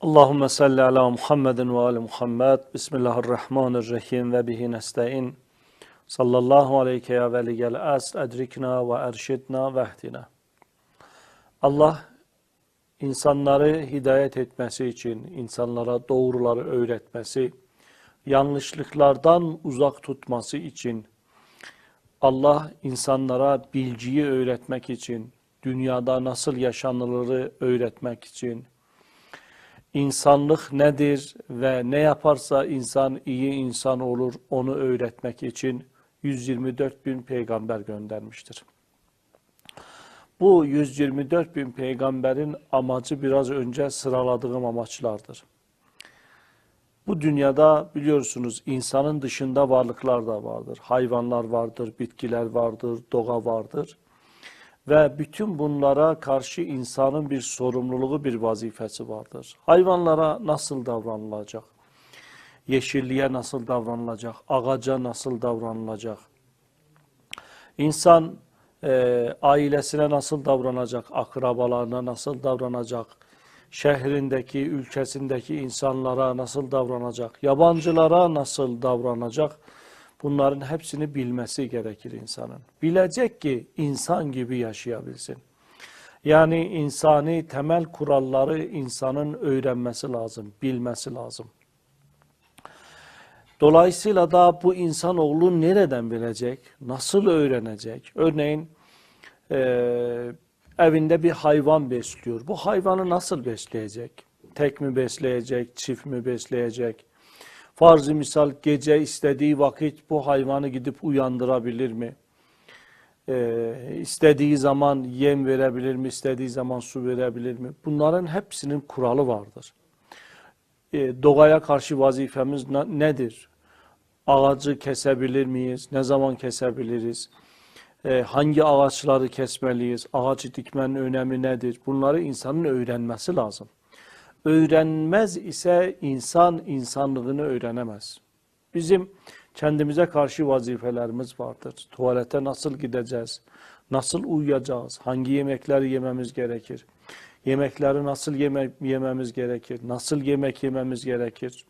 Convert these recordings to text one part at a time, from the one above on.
Allahümme salli ala Muhammedin ve ali Muhammed. Bismillahirrahmanirrahim ve bihi nesta'in. Sallallahu aleyke ya veliyel asr edrikna ve erşidna ve. Allah insanları hidayet etmesi için, insanlara doğruları öğretmesi, yanlışlıklardan uzak tutması için, Allah insanlara bilgiyi öğretmek için, dünyada nasıl yaşanılırı öğretmek için, insanlık nedir ve ne yaparsa insan iyi insan olur onu öğretmek için 124 bin peygamber göndermiştir. Bu 124 bin peygamberin amacı biraz önce sıraladığım amaçlardır. Bu dünyada biliyorsunuz insanın dışında varlıklar da vardır. Hayvanlar vardır, bitkiler vardır, doğa vardır. Ve bütün bunlara karşı insanın bir sorumluluğu, bir vazifesi vardır. Hayvanlara nasıl davranılacak? Yeşilliğe nasıl davranılacak? Ağaca nasıl davranılacak? İnsan e, ailesine nasıl davranacak? Akrabalarına nasıl davranacak? Şehrindeki, ülkesindeki insanlara nasıl davranacak? Yabancılara nasıl davranacak? Bunların hepsini bilmesi gerekir insanın. Bilecek ki insan gibi yaşayabilsin. Yani insani temel kuralları insanın öğrenmesi lazım, bilmesi lazım. Dolayısıyla da bu insanoğlu nereden bilecek, nasıl öğrenecek? Örneğin e, evinde bir hayvan besliyor. Bu hayvanı nasıl besleyecek? Tek mi besleyecek, çift mi besleyecek? Farz-ı misal gece istediği vakit bu hayvanı gidip uyandırabilir mi? Ee, istediği zaman yem verebilir mi? İstediği zaman su verebilir mi? Bunların hepsinin kuralı vardır. Ee, doğaya karşı vazifemiz nedir? Ağacı kesebilir miyiz? Ne zaman kesebiliriz? Ee, hangi ağaçları kesmeliyiz? Ağaç dikmenin önemi nedir? Bunları insanın öğrenmesi lazım. Öğrenmez ise insan insanlığını öğrenemez. Bizim kendimize karşı vazifelerimiz vardır. Tuvalete nasıl gideceğiz? Nasıl uyuyacağız? Hangi yemekleri yememiz gerekir? Yemekleri nasıl yeme yememiz gerekir? Nasıl yemek yememiz gerekir?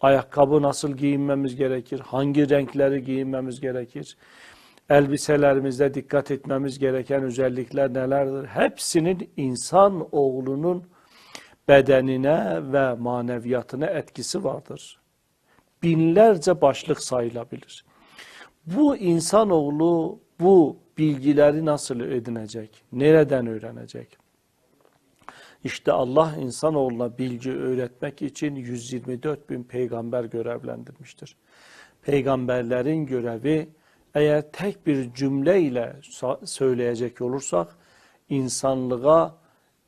Ayakkabı nasıl giyinmemiz gerekir? Hangi renkleri giyinmemiz gerekir? Elbiselerimizde dikkat etmemiz gereken özellikler nelerdir? Hepsinin insan oğlunun bedenine ve maneviyatına etkisi vardır. Binlerce başlık sayılabilir. Bu insanoğlu bu bilgileri nasıl edinecek? Nereden öğrenecek? İşte Allah insanoğluna bilgi öğretmek için 124 bin peygamber görevlendirmiştir. Peygamberlerin görevi eğer tek bir cümleyle söyleyecek olursak insanlığa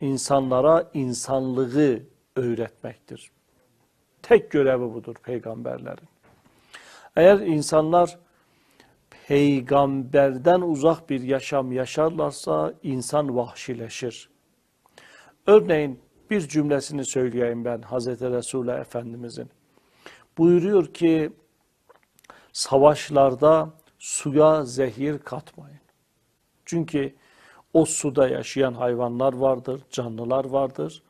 insanlara insanlığı öğretmektir. Tek görevi budur peygamberlerin. Eğer insanlar peygamberden uzak bir yaşam yaşarlarsa insan vahşileşir. Örneğin bir cümlesini söyleyeyim ben Hazreti Resulullah Efendimizin. Buyuruyor ki savaşlarda suya zehir katmayın. Çünkü o suda yaşayan hayvanlar vardır, canlılar vardır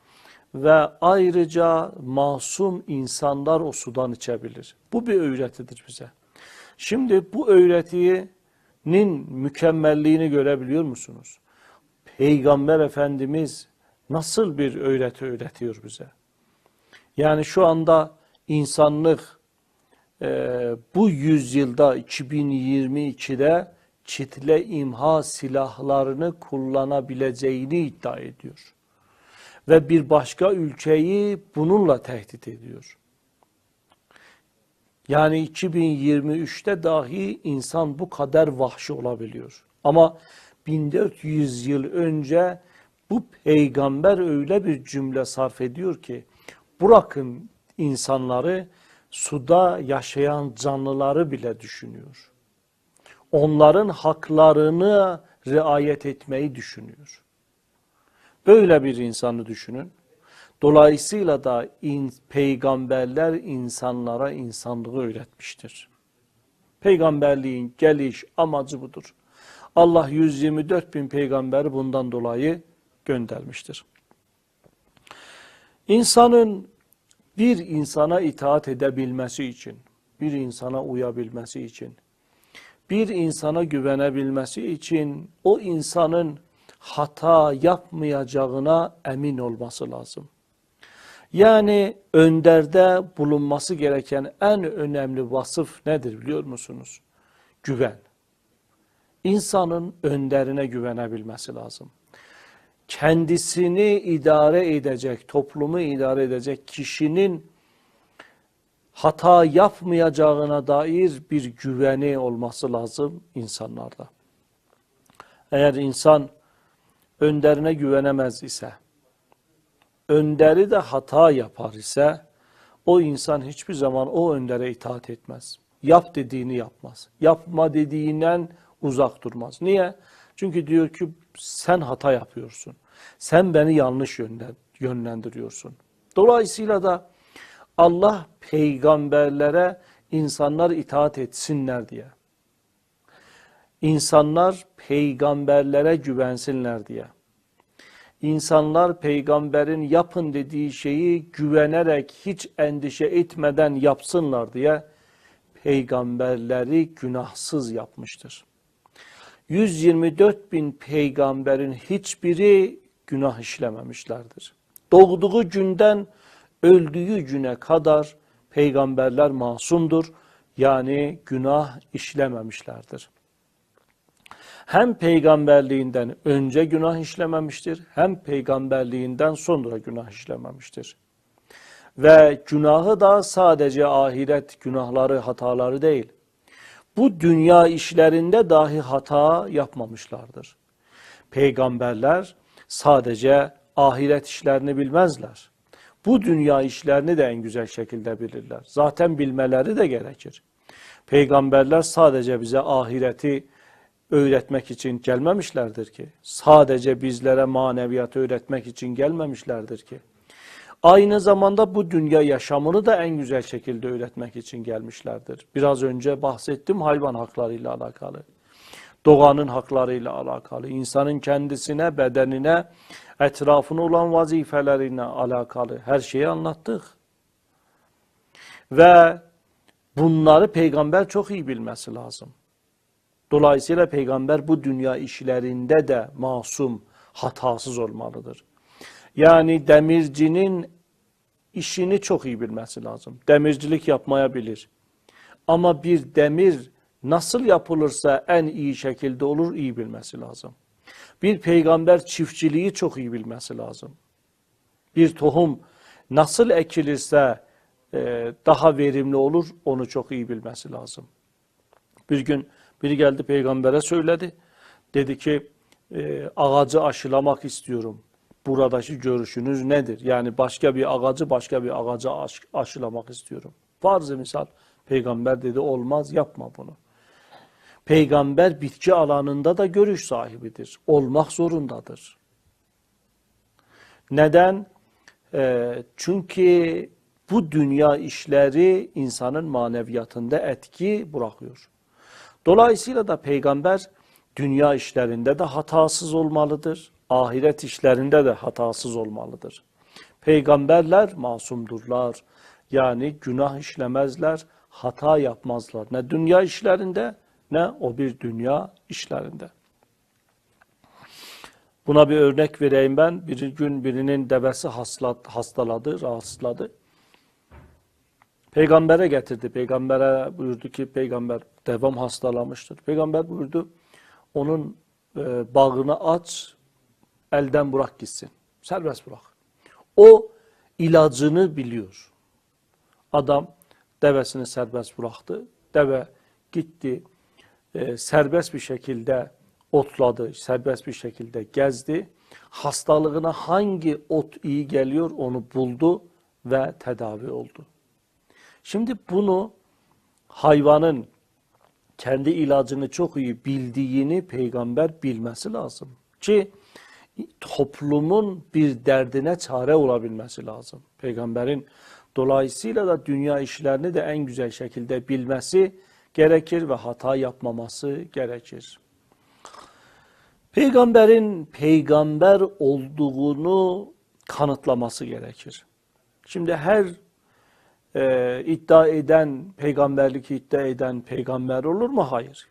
ve ayrıca masum insanlar o sudan içebilir. Bu bir öğretidir bize. Şimdi bu öğretinin mükemmelliğini görebiliyor musunuz? Peygamber Efendimiz nasıl bir öğreti öğretiyor bize? Yani şu anda insanlık e, bu yüzyılda 2022'de çitle imha silahlarını kullanabileceğini iddia ediyor. Ve bir başka ülkeyi bununla tehdit ediyor. Yani 2023'te dahi insan bu kadar vahşi olabiliyor. Ama 1400 yıl önce bu peygamber öyle bir cümle sarf ediyor ki bırakın insanları suda yaşayan canlıları bile düşünüyor onların haklarını riayet etmeyi düşünüyor. Böyle bir insanı düşünün. Dolayısıyla da in, peygamberler insanlara insanlığı öğretmiştir. Peygamberliğin geliş amacı budur. Allah 124 bin peygamberi bundan dolayı göndermiştir. İnsanın bir insana itaat edebilmesi için, bir insana uyabilmesi için, bir insana güvenebilmesi için o insanın hata yapmayacağına emin olması lazım. Yani önderde bulunması gereken en önemli vasıf nedir biliyor musunuz? Güven. İnsanın önderine güvenebilmesi lazım. Kendisini idare edecek, toplumu idare edecek kişinin hata yapmayacağına dair bir güveni olması lazım insanlarda. Eğer insan önderine güvenemez ise, önderi de hata yapar ise, o insan hiçbir zaman o öndere itaat etmez. Yap dediğini yapmaz. Yapma dediğinden uzak durmaz. Niye? Çünkü diyor ki sen hata yapıyorsun. Sen beni yanlış yönlendiriyorsun. Dolayısıyla da Allah peygamberlere insanlar itaat etsinler diye. İnsanlar peygamberlere güvensinler diye. İnsanlar peygamberin yapın dediği şeyi güvenerek hiç endişe etmeden yapsınlar diye peygamberleri günahsız yapmıştır. 124 bin peygamberin hiçbiri günah işlememişlerdir. Doğduğu günden öldüğü güne kadar peygamberler masumdur. Yani günah işlememişlerdir. Hem peygamberliğinden önce günah işlememiştir, hem peygamberliğinden sonra günah işlememiştir. Ve günahı da sadece ahiret günahları, hataları değil. Bu dünya işlerinde dahi hata yapmamışlardır. Peygamberler sadece ahiret işlerini bilmezler. Bu dünya işlerini de en güzel şekilde bilirler. Zaten bilmeleri de gerekir. Peygamberler sadece bize ahireti öğretmek için gelmemişlerdir ki. Sadece bizlere maneviyatı öğretmek için gelmemişlerdir ki. Aynı zamanda bu dünya yaşamını da en güzel şekilde öğretmek için gelmişlerdir. Biraz önce bahsettim hayvan haklarıyla alakalı. Doğanın haklarıyla alakalı. insanın kendisine, bedenine, etrafına olan vazifelerine alakalı her şeyi anlattık. Ve bunları peygamber çok iyi bilmesi lazım. Dolayısıyla peygamber bu dünya işlerinde de masum, hatasız olmalıdır. Yani demircinin işini çok iyi bilmesi lazım. Demircilik yapmayabilir. Ama bir demir nasıl yapılırsa en iyi şekilde olur iyi bilmesi lazım. Bir peygamber çiftçiliği çok iyi bilmesi lazım. Bir tohum nasıl ekilirse e, daha verimli olur onu çok iyi bilmesi lazım. Bir gün biri geldi peygambere söyledi. Dedi ki e, ağacı aşılamak istiyorum. Buradaki görüşünüz nedir? Yani başka bir ağacı başka bir ağaca aş, aşılamak istiyorum. Farz misal peygamber dedi olmaz yapma bunu. Peygamber bitki alanında da görüş sahibidir. Olmak zorundadır. Neden? Ee, çünkü bu dünya işleri insanın maneviyatında etki bırakıyor. Dolayısıyla da peygamber dünya işlerinde de hatasız olmalıdır. Ahiret işlerinde de hatasız olmalıdır. Peygamberler masumdurlar. Yani günah işlemezler, hata yapmazlar. Ne dünya işlerinde ne o bir dünya işlerinde. Buna bir örnek vereyim ben. Bir gün birinin devesi hastaladı, rahatsızladı. Peygambere getirdi. Peygambere buyurdu ki peygamber devam hastalamıştır. Peygamber buyurdu onun e, bağını aç, elden bırak gitsin. Serbest bırak. O ilacını biliyor. Adam devesini serbest bıraktı. Deve gitti e, serbest bir şekilde otladı, serbest bir şekilde gezdi. Hastalığına hangi ot iyi geliyor onu buldu ve tedavi oldu. Şimdi bunu hayvanın kendi ilacını çok iyi bildiğini peygamber bilmesi lazım. Ki toplumun bir derdine çare olabilmesi lazım. Peygamberin dolayısıyla da dünya işlerini de en güzel şekilde bilmesi gerekir ve hata yapmaması gerekir. Peygamberin peygamber olduğunu kanıtlaması gerekir. Şimdi her e, iddia eden, peygamberlik iddia eden peygamber olur mu? Hayır.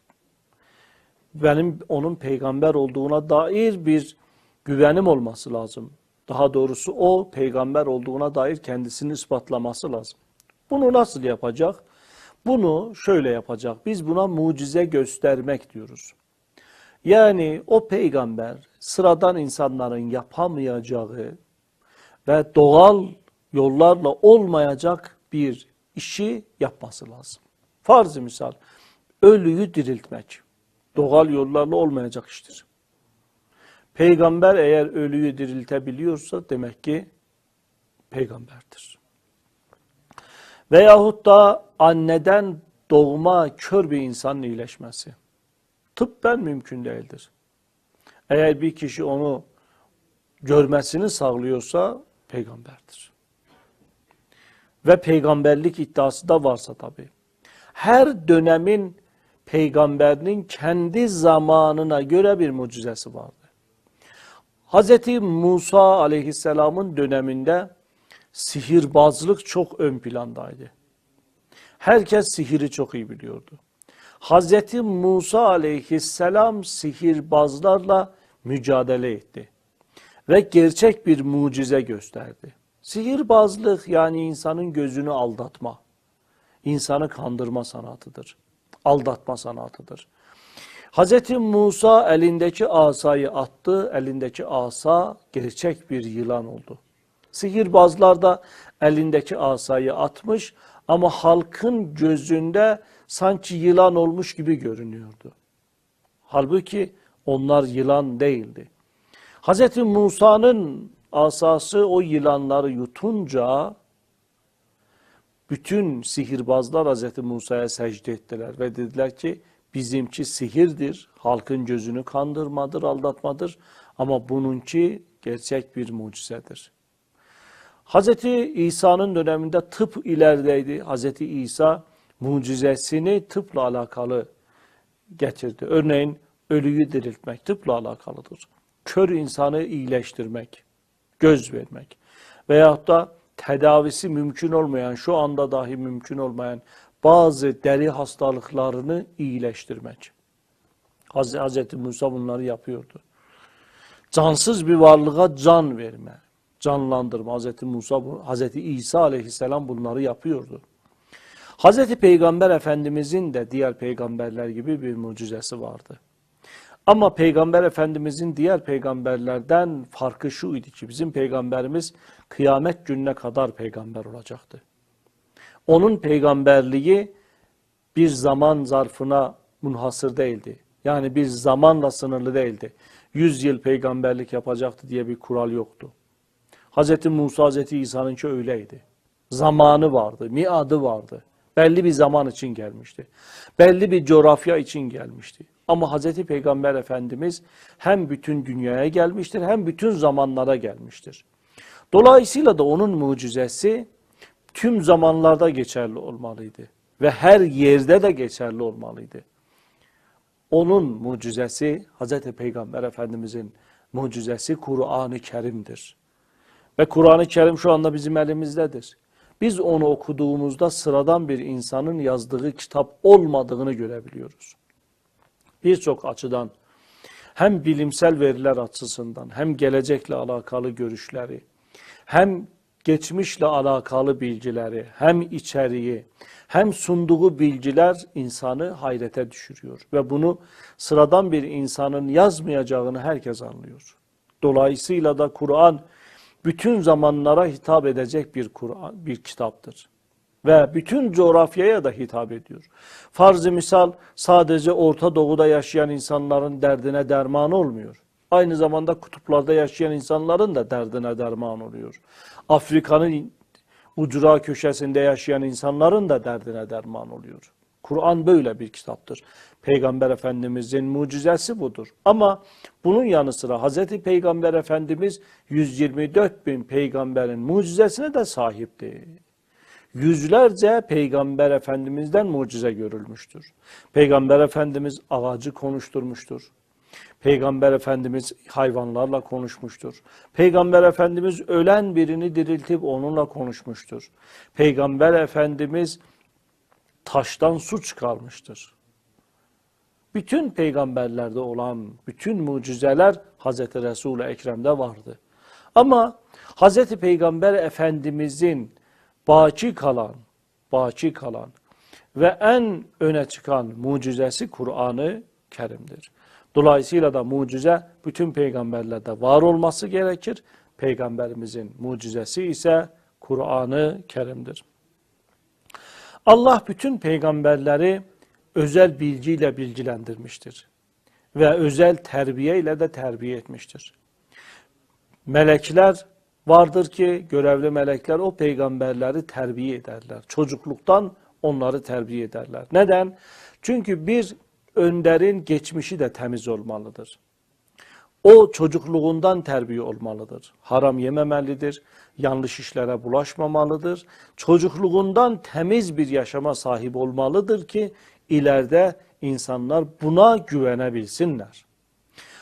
Benim onun peygamber olduğuna dair bir güvenim olması lazım. Daha doğrusu o peygamber olduğuna dair kendisini ispatlaması lazım. Bunu nasıl yapacak? Bunu şöyle yapacak. Biz buna mucize göstermek diyoruz. Yani o peygamber sıradan insanların yapamayacağı ve doğal yollarla olmayacak bir işi yapması lazım. Farz misal ölüyü diriltmek doğal yollarla olmayacak iştir. Peygamber eğer ölüyü diriltebiliyorsa demek ki peygamberdir. Veyahut da anneden doğma kör bir insanın iyileşmesi. Tıbben mümkün değildir. Eğer bir kişi onu görmesini sağlıyorsa peygamberdir. Ve peygamberlik iddiası da varsa tabii. Her dönemin peygamberinin kendi zamanına göre bir mucizesi vardı. Hz. Musa aleyhisselamın döneminde sihirbazlık çok ön plandaydı. Herkes sihiri çok iyi biliyordu. Hz. Musa aleyhisselam sihirbazlarla mücadele etti. Ve gerçek bir mucize gösterdi. Sihirbazlık yani insanın gözünü aldatma, insanı kandırma sanatıdır. Aldatma sanatıdır. Hz. Musa elindeki asayı attı, elindeki asa gerçek bir yılan oldu. Sihirbazlar da elindeki asayı atmış ama halkın gözünde sanki yılan olmuş gibi görünüyordu. Halbuki onlar yılan değildi. Hz. Musa'nın asası o yılanları yutunca bütün sihirbazlar Hz. Musa'ya secde ettiler ve dediler ki bizimki sihirdir, halkın gözünü kandırmadır, aldatmadır ama bununki gerçek bir mucizedir. Hz. İsa'nın döneminde tıp ilerideydi. Hz. İsa mucizesini tıpla alakalı getirdi. Örneğin ölüyü diriltmek tıpla alakalıdır. Kör insanı iyileştirmek, göz vermek veyahut da tedavisi mümkün olmayan, şu anda dahi mümkün olmayan bazı deri hastalıklarını iyileştirmek. Hz. Musa bunları yapıyordu. Cansız bir varlığa can verme, canlandırma. Hz. Musa, Hz. İsa aleyhisselam bunları yapıyordu. Hz. Peygamber Efendimizin de diğer peygamberler gibi bir mucizesi vardı. Ama Peygamber Efendimizin diğer peygamberlerden farkı şuydu ki bizim peygamberimiz kıyamet gününe kadar peygamber olacaktı. Onun peygamberliği bir zaman zarfına munhasır değildi. Yani bir zamanla sınırlı değildi. Yüz yıl peygamberlik yapacaktı diye bir kural yoktu. Hz. Musa, Hz. İsa'nınki öyleydi. Zamanı vardı, miadı vardı. Belli bir zaman için gelmişti. Belli bir coğrafya için gelmişti. Ama Hz. Peygamber Efendimiz hem bütün dünyaya gelmiştir hem bütün zamanlara gelmiştir. Dolayısıyla da onun mucizesi tüm zamanlarda geçerli olmalıydı. Ve her yerde de geçerli olmalıydı. Onun mucizesi Hz. Peygamber Efendimizin mucizesi Kur'an-ı Kerim'dir. Ve Kur'an-ı Kerim şu anda bizim elimizdedir. Biz onu okuduğumuzda sıradan bir insanın yazdığı kitap olmadığını görebiliyoruz birçok açıdan hem bilimsel veriler açısından hem gelecekle alakalı görüşleri hem geçmişle alakalı bilgileri hem içeriği hem sunduğu bilgiler insanı hayrete düşürüyor ve bunu sıradan bir insanın yazmayacağını herkes anlıyor. Dolayısıyla da Kur'an bütün zamanlara hitap edecek bir Kur'an bir kitaptır ve bütün coğrafyaya da hitap ediyor. Farz-ı misal sadece Orta Doğu'da yaşayan insanların derdine derman olmuyor. Aynı zamanda kutuplarda yaşayan insanların da derdine derman oluyor. Afrika'nın ucra köşesinde yaşayan insanların da derdine derman oluyor. Kur'an böyle bir kitaptır. Peygamber Efendimizin mucizesi budur. Ama bunun yanı sıra Hz. Peygamber Efendimiz 124 bin peygamberin mucizesine de sahipti yüzlerce peygamber efendimizden mucize görülmüştür. Peygamber efendimiz ağacı konuşturmuştur. Peygamber Efendimiz hayvanlarla konuşmuştur. Peygamber Efendimiz ölen birini diriltip onunla konuşmuştur. Peygamber Efendimiz taştan su çıkarmıştır. Bütün peygamberlerde olan bütün mucizeler Hz. Resul-i Ekrem'de vardı. Ama Hz. Peygamber Efendimizin baki kalan, baki kalan ve en öne çıkan mucizesi Kur'an-ı Kerim'dir. Dolayısıyla da mucize bütün peygamberlerde var olması gerekir. Peygamberimizin mucizesi ise Kur'an-ı Kerim'dir. Allah bütün peygamberleri özel bilgiyle bilgilendirmiştir. Ve özel terbiye ile de terbiye etmiştir. Melekler vardır ki görevli melekler o peygamberleri terbiye ederler. Çocukluktan onları terbiye ederler. Neden? Çünkü bir önderin geçmişi de temiz olmalıdır. O çocukluğundan terbiye olmalıdır. Haram yememelidir, yanlış işlere bulaşmamalıdır. Çocukluğundan temiz bir yaşama sahip olmalıdır ki ileride insanlar buna güvenebilsinler.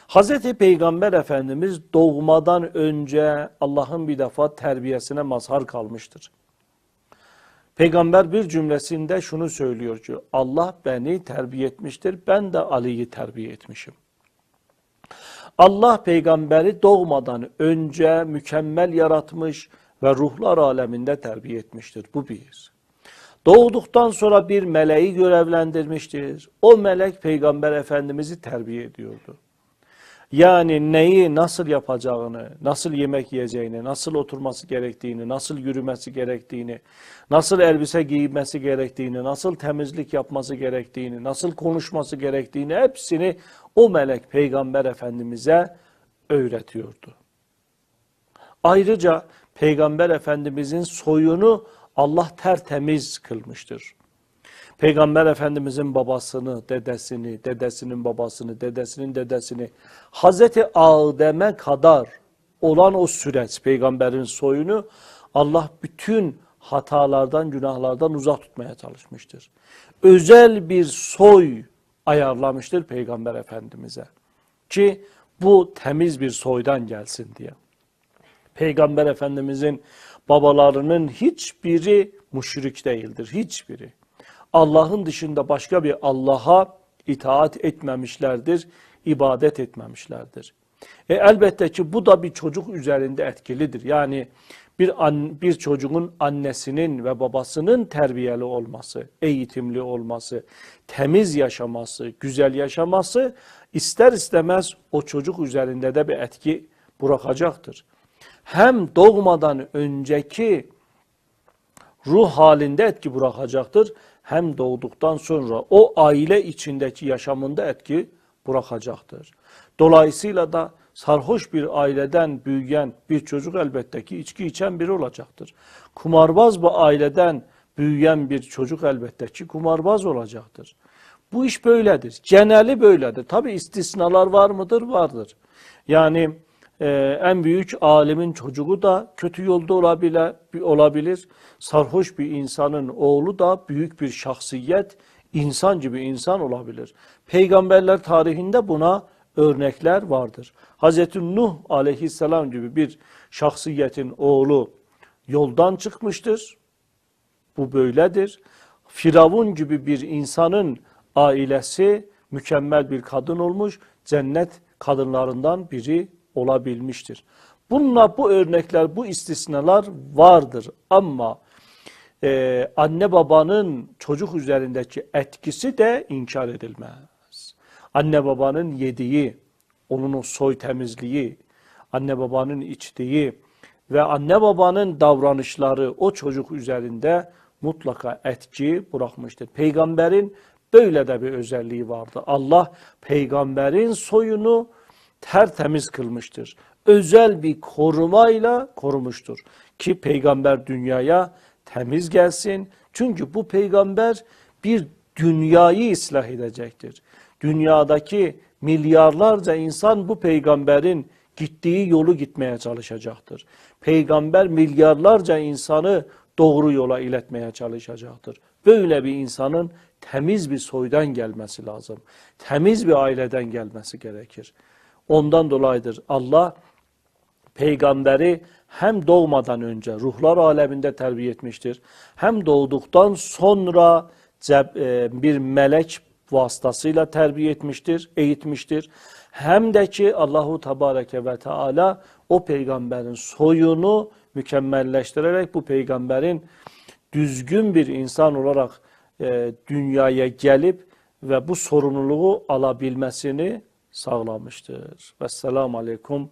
Hz. Peygamber Efendimiz doğmadan önce Allah'ın bir defa terbiyesine mazhar kalmıştır. Peygamber bir cümlesinde şunu söylüyor ki Allah beni terbiye etmiştir, ben de Ali'yi terbiye etmişim. Allah peygamberi doğmadan önce mükemmel yaratmış ve ruhlar aleminde terbiye etmiştir. Bu bir. Doğduktan sonra bir meleği görevlendirmiştir. O melek peygamber efendimizi terbiye ediyordu. Yani neyi nasıl yapacağını, nasıl yemek yiyeceğini, nasıl oturması gerektiğini, nasıl yürümesi gerektiğini, nasıl elbise giymesi gerektiğini, nasıl temizlik yapması gerektiğini, nasıl konuşması gerektiğini hepsini o melek peygamber efendimize öğretiyordu. Ayrıca peygamber efendimizin soyunu Allah tertemiz kılmıştır. Peygamber Efendimizin babasını, dedesini, dedesinin babasını, dedesinin dedesini Hazreti Adem'e kadar olan o süreç peygamberin soyunu Allah bütün hatalardan, günahlardan uzak tutmaya çalışmıştır. Özel bir soy ayarlamıştır peygamber efendimize ki bu temiz bir soydan gelsin diye. Peygamber efendimizin babalarının hiçbiri müşrik değildir, hiçbiri. Allah'ın dışında başka bir Allah'a itaat etmemişlerdir, ibadet etmemişlerdir. E elbette ki bu da bir çocuk üzerinde etkilidir. Yani bir an, bir çocuğun annesinin ve babasının terbiyeli olması, eğitimli olması, temiz yaşaması, güzel yaşaması ister istemez o çocuk üzerinde de bir etki bırakacaktır. Hem doğmadan önceki ruh halinde etki bırakacaktır hem doğduktan sonra o aile içindeki yaşamında etki bırakacaktır. Dolayısıyla da sarhoş bir aileden büyüyen bir çocuk elbette ki içki içen biri olacaktır. Kumarbaz bir aileden büyüyen bir çocuk elbette ki kumarbaz olacaktır. Bu iş böyledir. Geneli böyledir. Tabi istisnalar var mıdır? Vardır. Yani e, en büyük alimin çocuğu da kötü yolda olabilir, olabilir. Sarhoş bir insanın oğlu da büyük bir şahsiyet, insan gibi insan olabilir. Peygamberler tarihinde buna örnekler vardır. Hz. Nuh aleyhisselam gibi bir şahsiyetin oğlu yoldan çıkmıştır. Bu böyledir. Firavun gibi bir insanın ailesi mükemmel bir kadın olmuş, cennet kadınlarından biri olabilmiştir. Bununla bu örnekler, bu istisnalar vardır ama e, anne babanın çocuk üzerindeki etkisi de inkar edilmez. Anne babanın yediği, onun soy temizliği, anne babanın içtiği ve anne babanın davranışları o çocuk üzerinde mutlaka etki bırakmıştır. Peygamberin böyle de bir özelliği vardı. Allah peygamberin soyunu tertemiz kılmıştır. Özel bir korumayla korumuştur. Ki peygamber dünyaya temiz gelsin. Çünkü bu peygamber bir dünyayı ıslah edecektir. Dünyadaki milyarlarca insan bu peygamberin gittiği yolu gitmeye çalışacaktır. Peygamber milyarlarca insanı doğru yola iletmeye çalışacaktır. Böyle bir insanın temiz bir soydan gelmesi lazım. Temiz bir aileden gelmesi gerekir. Ondan dolayıdır Allah peygamberi hem doğmadan önce ruhlar aleminde terbiye etmiştir. Hem doğduktan sonra e, bir melek vasıtasıyla terbiye etmiştir, eğitmiştir. Hem de ki Allahu Tebareke ve Teala o peygamberin soyunu mükemmelleştirerek bu peygamberin düzgün bir insan olarak e, dünyaya gelip ve bu sorumluluğu alabilmesini sağlamıştır. Vesselamu Aleyküm